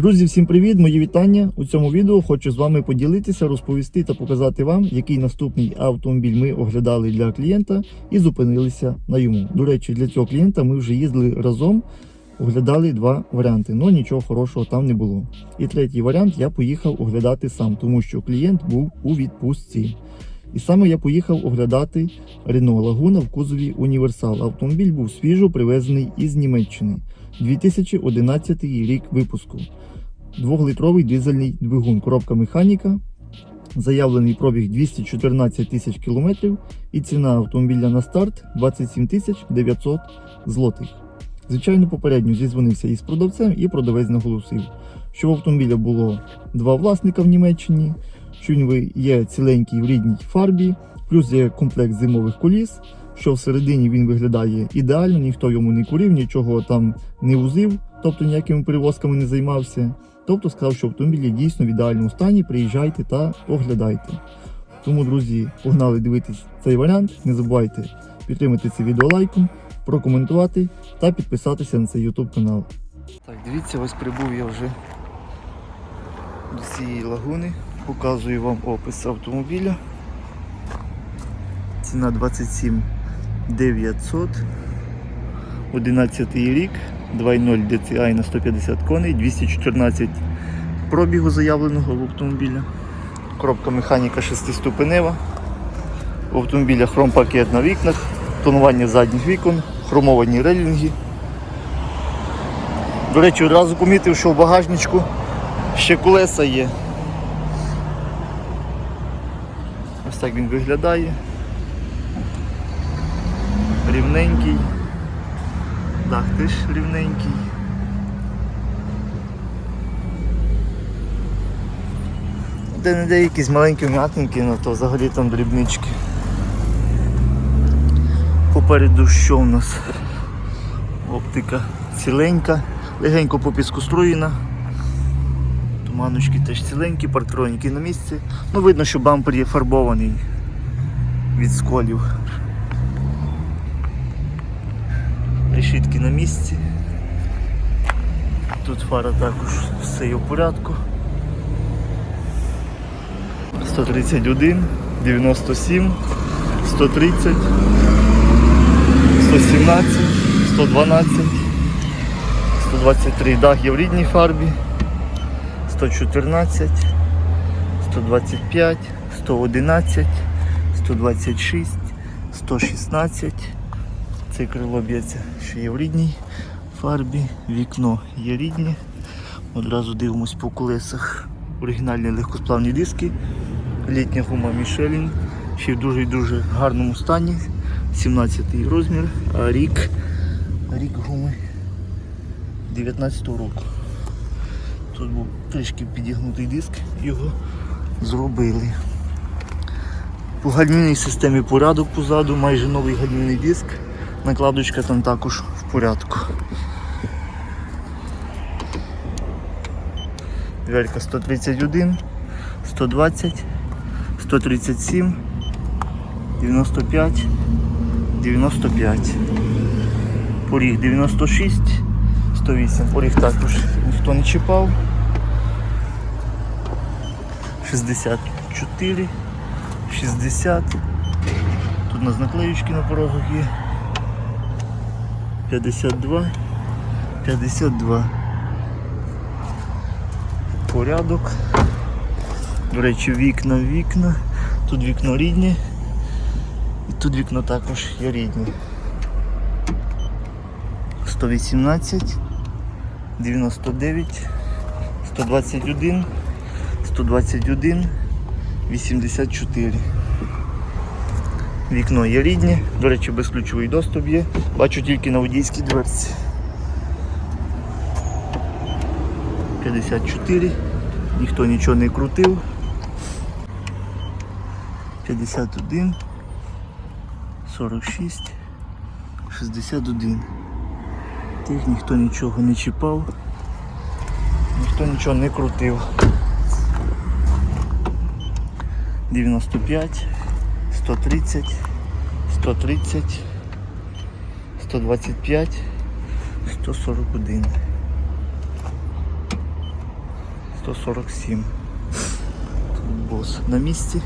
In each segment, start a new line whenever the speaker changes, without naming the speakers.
Друзі, всім привіт! Мої вітання. У цьому відео хочу з вами поділитися, розповісти та показати вам, який наступний автомобіль ми оглядали для клієнта і зупинилися на йому. До речі, для цього клієнта ми вже їздили разом, оглядали два варіанти, але нічого хорошого там не було. І третій варіант я поїхав оглядати сам, тому що клієнт був у відпустці. І саме я поїхав оглядати Renault Laguna в кузові Універсал. Автомобіль був свіжо привезений із Німеччини. 2011 рік випуску. Двохлітровий дизельний двигун, коробка механіка. Заявлений пробіг 214 тисяч кілометрів і ціна автомобіля на старт 27 тисяч 900 злотих. Звичайно, попередньо зізвонився із продавцем і продавець наголосив, що в автомобіля було два власника в Німеччині, що він є ціленький в рідній фарбі, плюс є комплект зимових коліс, що всередині він виглядає ідеально, ніхто йому не курив, нічого там не узив, тобто ніякими перевозками не займався. Тобто сказав, що автомобіль дійсно в ідеальному стані, приїжджайте та оглядайте. Тому, друзі, погнали дивитись цей варіант. Не забувайте підтримати це відео лайком, прокоментувати та підписатися на цей YouTube канал. Так, дивіться, ось прибув я вже до цієї лагуни. Показую вам опис автомобіля. Ціна 27 900. 11 рік, 2.0 DCI на 150 коней, 214 пробігу заявленого в автомобіля. Коробка механіка 6-ступенева. В автомобіля хромпакет на вікнах, тонування задніх вікон, хромовані релінги. До речі, одразу помітив, що в багажничку ще колеса є. Ось так він виглядає. Рівненький. Дах теж рівненький. Де не де якісь маленькі вм'ятинки, ну то взагалі там дрібнички. Попереду що у нас? Оптика ціленька, легенько по піску струєна. Туманочки теж ціленькі, партроніки на місці. Ну видно, що бампер є фарбований від сколів. Решітки на місці. Тут фара також все є в порядку. 131, 97, 130, 117, 112, 123 дах є в рідній фарбі, 114, 125, 111, 126, 116. Це крило б'ється, що є в рідній фарбі, вікно є рідні. Одразу дивимось по колесах. Оригінальні легкосплавні диски, літня гума Michelin, ще в дуже дуже гарному стані. 17-й розмір, а рік, рік гуми 19 року. Тут був трішки підігнутий диск, його зробили. По гальмівній системі порядок позаду, майже новий гальмівний диск. Накладочка там також в порядку. Дверка 131, 120, 137, 95, 95. Поріг 96, 108. Поріг також ніхто не чіпав. 64, 60. Тут у нас наклеючки на порогах є. 52, 52. Порядок. До речі, вікна, вікна. Тут вікно рідне. І тут вікно також є рідні. 118, 99, 121, 121, 84. Вікно є рідне, до речі, безключовий доступ є. Бачу тільки на водійській дверці. 54. Ніхто нічого не крутив. 51. 46. 61. Тих ніхто нічого не чіпав. Ніхто нічого не крутив. 95. 130, 130, 125, 141. 147. Тут бос на місці.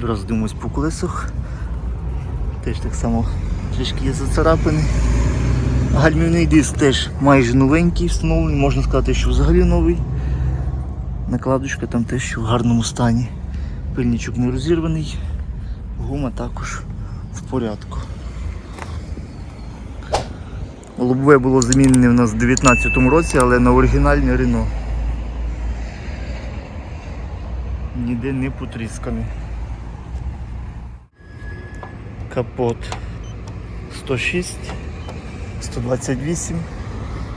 Зараз дивимось по колесах. Теж так само трішки є зацарапини. Гальмівний диск теж майже новенький встановлений, можна сказати, що взагалі новий. Накладочка там теж в гарному стані. Пильничок не розірваний, гума також в порядку. Лобове було замінене в нас в 2019 році, але на оригінальне Рено. Ніде не потріскане. Капот 106, 128,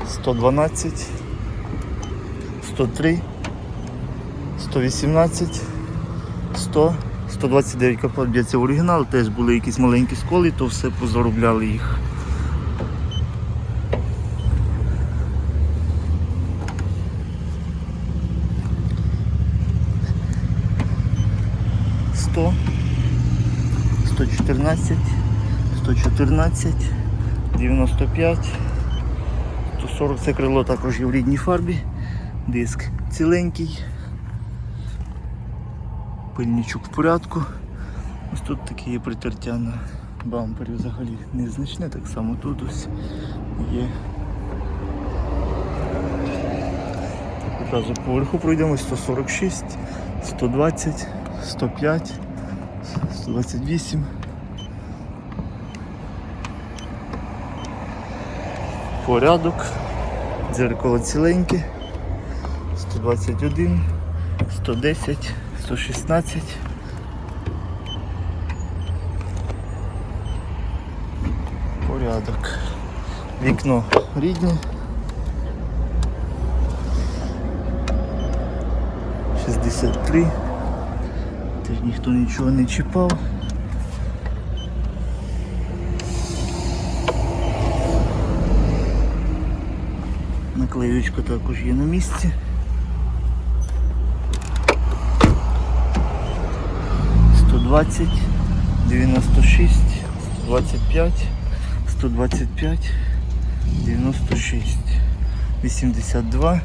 112, 103, 118, 100, 129 капот б'ється оригінал, теж були якісь маленькі сколи, то все позаробляли їх. Сто, 114, 114, 95, 140 це крило також є в рідній фарбі, диск ціленький, пильничок в порядку. Ось тут таке є притертя на бампері взагалі незначне, так само тут ось є. Одразу поверху пройдемо 146, 120, 105, 128. Порядок. Дзеркало ціленьке. 121, 110, 116. Порядок. Вікно рідне. 63. Теж ніхто нічого не чіпав. Наклеючка також є на місці. 120, 96, 125, 125, 96, 82,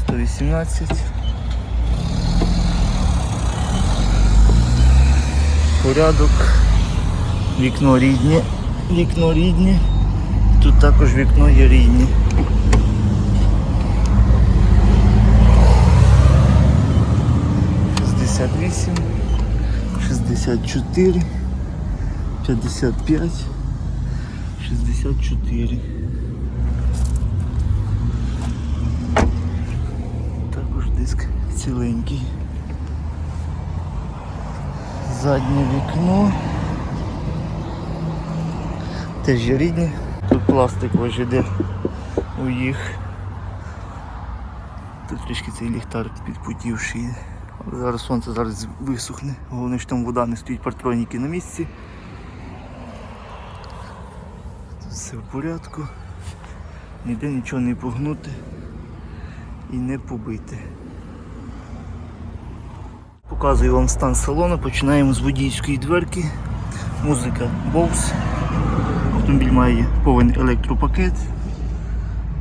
118. Порядок. Вікно рідні. Вікно рідні. Тут також вікно є рідні. Шістдесят вісім шістдесят чотири, п'ятдесят п'ять, шістдесят чотири. Також диск ціленький. Заднє вікно. Теж рідні. Тут пластик вижиде у їх. Тут трішки цей ліхтар підпутівший. Зараз сонце зараз висохне. Головне, що там вода не стоїть партроніки на місці. Тут все в порядку. Ніде нічого не погнути і не побити. Показую вам стан салону. Починаємо з водійської дверки. Музика Bose. Автомобіль має повен електропакет.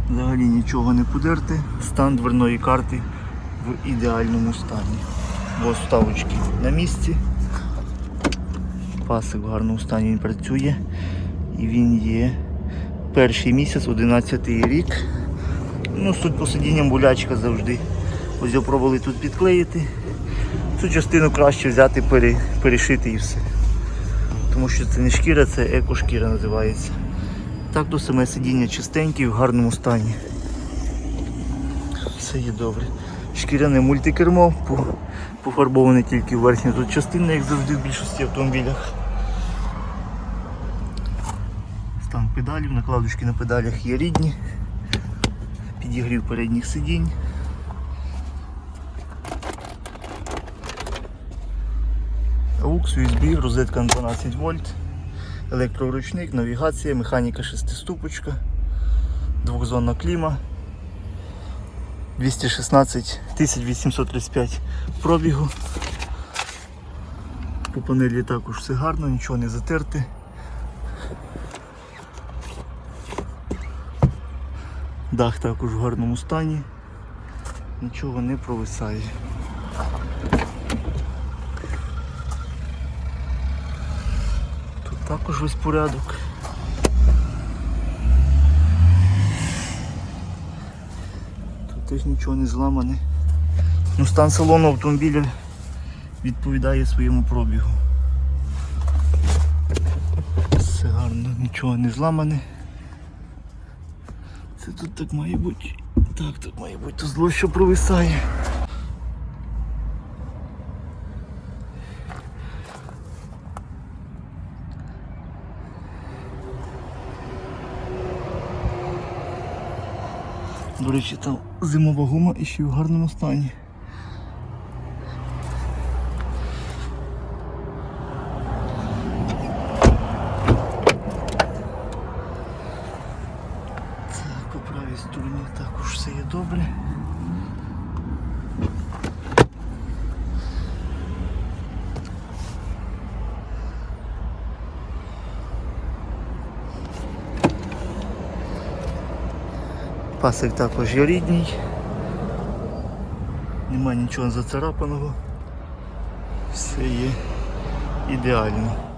Взагалі нічого не подерти. Стан дверної карти в ідеальному стані. Ось вставочки на місці. Пасик в гарному стані він працює. І він є перший місяць, 11 рік. Ну, суть по сидінням болячка завжди. Ось його пробували тут підклеїти. Цю частину краще взяти, пере- перешити і все. Тому що це не шкіра, це екошкіра називається. Так то саме сидіння чистеньке в гарному стані. Все є добре. Шкіряне мультикермо, пофарбоване тільки верхня тут частина, як завжди в більшості автомобілях. Стан педалів, накладочки на педалях є рідні. Підігрів передніх сидінь. AUX, USB, розетка на 12 вольт, електроручник, навігація, механіка шестиступочка, двохзонна кліма, 216 835 пробігу. По панелі також все гарно, нічого не затерти. Дах також в гарному стані. нічого не провисає. Тут також весь порядок. Теж нічого не зламане. Ну, стан салону автомобіля відповідає своєму пробігу. Все гарно, нічого не зламане. Це тут так має бути. Так, так має бути, то зло, що провисає. До речі, там зимова гума і ще в гарному стані. Так, по правій стороні також все є добре. Пасик також є рідній. Нема нічого зацарапаного. Все є ідеально.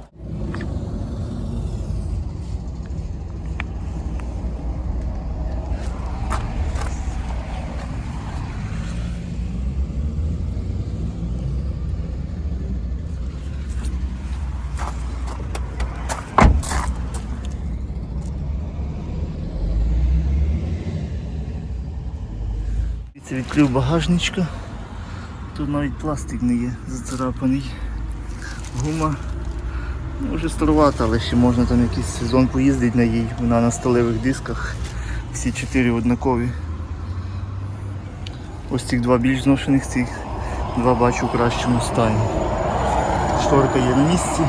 Це відкрив багажничка. Тут навіть пластик не є зацарапаний. Гума може старувата, але ще можна там якийсь сезон поїздити на їй. Вона на сталевих дисках. Всі чотири однакові. Ось цих два більш зношених, цих два бачу в кращому стані. Шторка є на місці.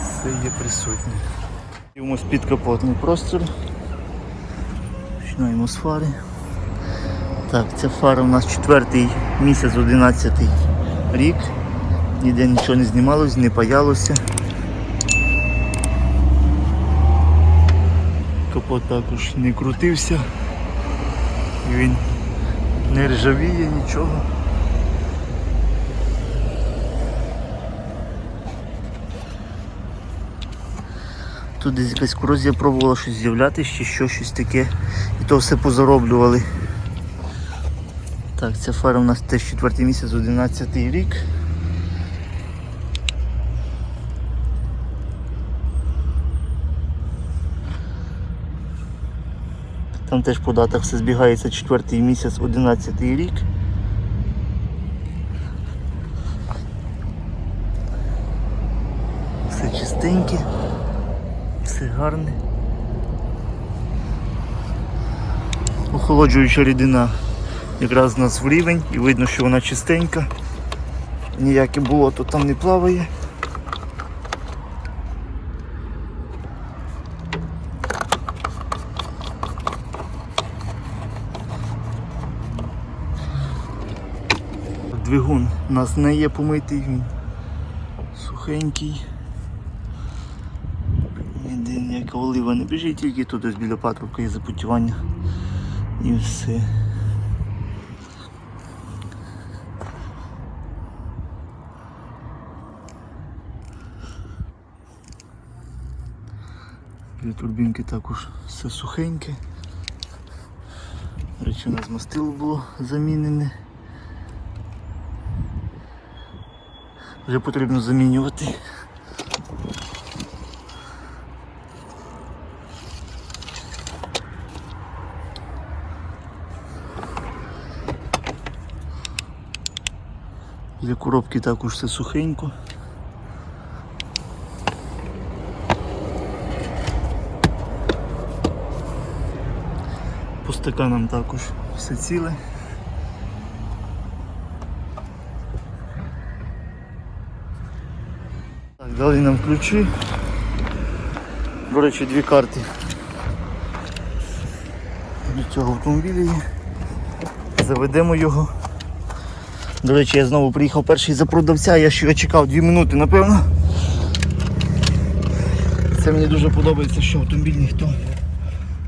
Все є присутнє. Дивимось підкапотний простір. Починаємо з фари. Так, ця фара у нас четвертий місяць, 11 рік. Ніде нічого не знімалось, не паялося. Капот також не крутився. Він не ржавіє нічого. Тут десь якась корозія пробувала щось з'являтися, чи що, щось таке. І то все позароблювали. Так, ця фара у нас теж 4 місяць, 11 рік. Там теж по датах все збігається 4 місяць, 11 рік. Все чистеньке, все гарне. Охолоджуюча рідина якраз у нас в рівень і видно, що вона чистенька. Ніяке болото там не плаває. Двигун у нас не є помитий, він сухенький. Ніде ніяка олива не біжить, тільки тут ось біля патрубка є запутювання. І все. Біля турбінки також все сухеньке. Речі, у нас мастило було замінене. Вже потрібно замінювати. Біля коробки також все сухенько. По стаканам також все ціле. Так, дали нам ключі. До речі, дві карти до цього автомобіля є. Заведемо його. До речі, я знову приїхав перший за продавця, я ще чекав 2 минути, напевно. Це мені дуже подобається, що автомобіль ніхто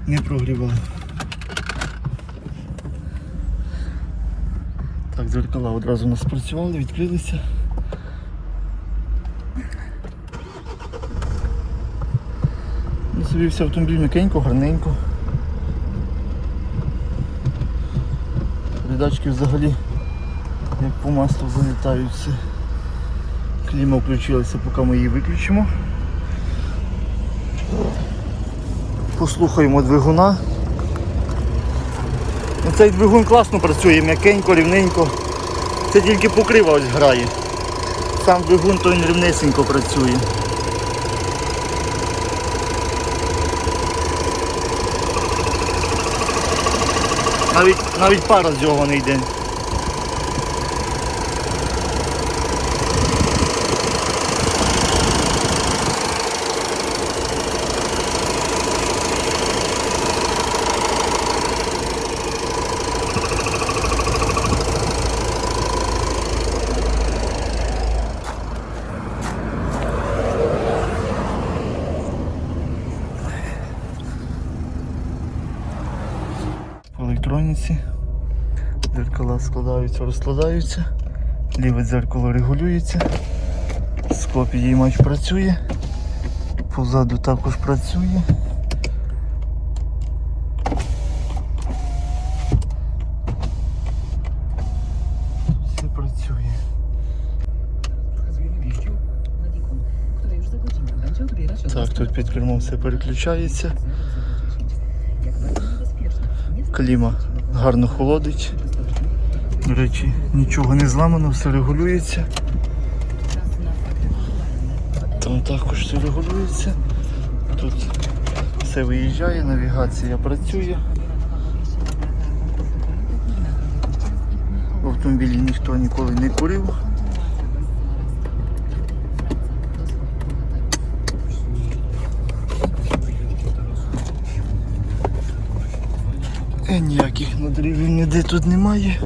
не прогрівав. Дзеркала одразу у нас спрацювали, відкрилися. Ну, собі все автомобіль м'якенько, гарненько. Передачки взагалі як по маслу залітаються. Кліма включилася, поки ми її виключимо. Послухаємо двигуна. Ну, Цей двигун класно працює, м'якенько, рівненько. Це тільки покрива ось грає. Сам двигун то він рівнесенько працює. Навіть, навіть пара з нього не йде. по електроніці. Дзеркала складаються, розкладаються. Ліве дзеркало регулюється. Скло підіймач працює. Позаду також працює. Все
od
Так, тут під кермом все переключається.
0010. Jak bardzo niebezpieczne. Nie
Кліма гарно холодить. До речі, нічого не зламано, все регулюється. Там також все регулюється. Тут все виїжджає, навігація працює. В автомобілі ніхто ніколи не курив. Е, ніяких надрівів ніде тут немає.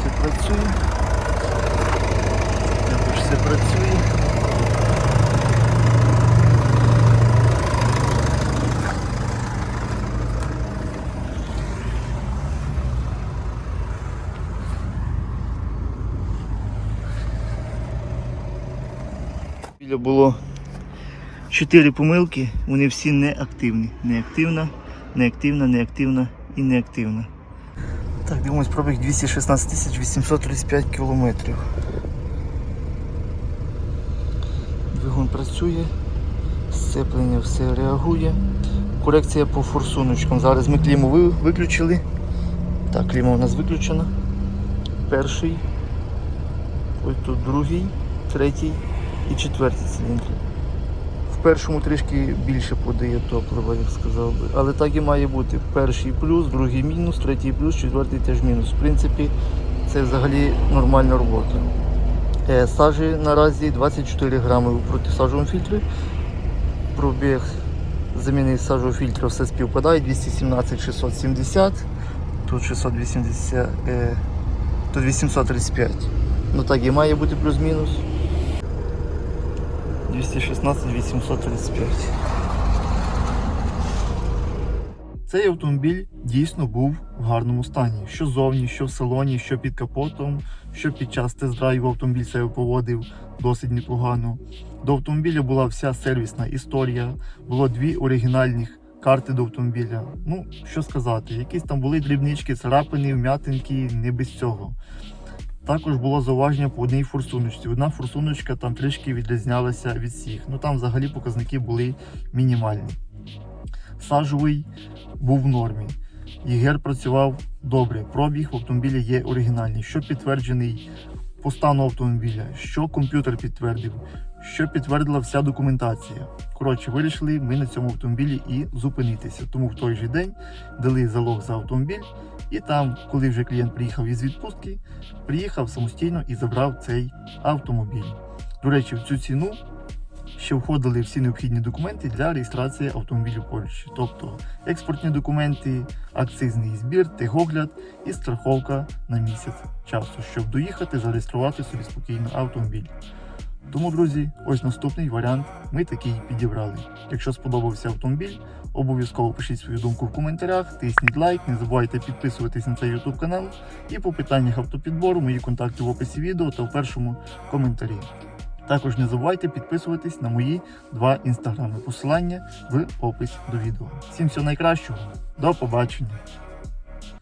Все працює. Також все працює. Біля було 4 помилки, вони всі неактивні. Неактивна, неактивна, неактивна і неактивна. Так, дивимось пробіг 216 тисяч 835 кілометрів. Двигун працює, сцеплення все реагує. Корекція по форсуночкам. Зараз ми кліму виключили. Так, кліма у нас виключена. Перший. Ось тут другий, третій і четвертий циліндр. Першому трішки більше подає топлива, як сказав би. Але так і має бути. Перший плюс, другий мінус, третій плюс, четвертий теж мінус. В принципі, це взагалі нормальна робота. Е, Сажі наразі 24 грами у протисажовому фільтрі. Пробіг заміни сажового фільтра все співпадає. 217 670, тут 680, е, тут 835. Ну так і має бути плюс-мінус. 216 835. Цей автомобіль дійсно був в гарному стані. Що зовні, що в салоні, що під капотом, що під час тест-драйву автомобіль себе поводив досить непогано. До автомобіля була вся сервісна історія, було дві оригінальних карти до автомобіля. Ну, що сказати, якісь там були дрібнички, царапини, вм'ятинки, не без цього. Також було зауваження по одній форсуночці. Одна форсуночка там трішки відрізнялася від всіх. Ну там взагалі показники були мінімальні. Сажовий був в нормі. Єгер працював добре. Пробіг в автомобілі є оригінальний, що підтверджений по стану автомобіля, що комп'ютер підтвердив, що підтвердила вся документація. Коротше, вирішили ми на цьому автомобілі і зупинитися. Тому в той же день дали залог за автомобіль, і там, коли вже клієнт приїхав із відпустки, приїхав самостійно і забрав цей автомобіль. До речі, в цю ціну ще входили всі необхідні документи для реєстрації автомобілів Польщі, тобто експортні документи, акцизний збір, техогляд і страховка на місяць часу, щоб доїхати, зареєструвати собі спокійно автомобіль. Тому, друзі, ось наступний варіант. Ми такий підібрали. Якщо сподобався автомобіль, обов'язково пишіть свою думку в коментарях, тисніть лайк, не забувайте підписуватись на цей YouTube канал. І по питаннях автопідбору мої контакти в описі відео та в першому коментарі. Також не забувайте підписуватись на мої два інстаграми. Посилання в описі до відео. Всім всього найкращого, до побачення!